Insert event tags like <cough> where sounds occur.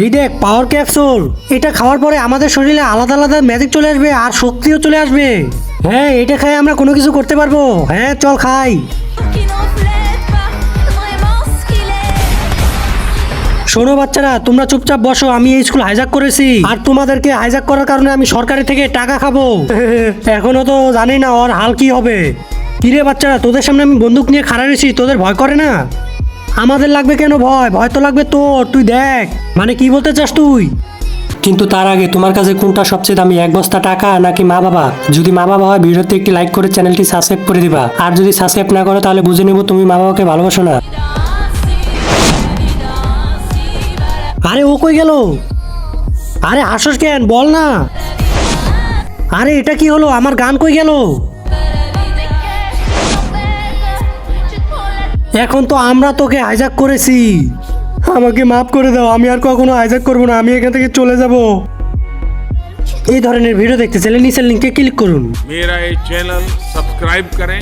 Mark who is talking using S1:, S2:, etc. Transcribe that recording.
S1: এই দেখ পাওয়ার ক্যাপসুল এটা খাওয়ার পরে আমাদের শরীরে আলাদা আলাদা ম্যাজিক চলে আসবে আর শক্তিও চলে আসবে। হ্যাঁ এটা খাই আমরা কোনো কিছু করতে পারব। হ্যাঁ চল খাই. শোনো বাচ্চারা, তোমরা চুপচাপ বসো, আমি এই স্কুল হাইজাক করেছি। আর তোমাদেরকে হাইজাক করার কারণে আমি সরকারি থেকে টাকা খাব। <laughs> এখনও তো জানি না ওর হাল কি হবে। কিরে বাচ্চারা, তোদের সামনে আমি বন্দুক নিয়ে খাড়া রয়েছি, তোদের ভয় করে না? আমাদের লাগবে কেন ভয়? ভয় তো লাগবে তোর তুই দেখ। মানে কি বলতে চাস তুই? কিন্তু তার আগে তোমার কাছে কোনটা সবচেয়ে দামি? এক বস্তা টাকা নাকি মা বাবা? যদি মা বাবা হয় ভিডিওতে একটি লাইক করে চ্যানেলটি সাবস্ক্রাইব করে দিবা। আর যদি সাবস্ক্রাইব না করো তাহলে বুঝে নিব তুমি মা বাবাকে ভালোবাসো না। আরে ও কই গেল? আরে হাসস কেন? বল না। আরে এটা কি হলো? আমার গান কই গেল? এখন তো আমরা তোকে হাইজাক করেছি আমাকে মাফ করে দাও আমি আর কখনো হাইজাক করবো না আমি এখান থেকে চলে যাব এই ধরনের ভিডিও দেখতে চাইলে নিচের লিঙ্কে ক্লিক করুন
S2: मेरा ये चैनल सब्सक्राइब करें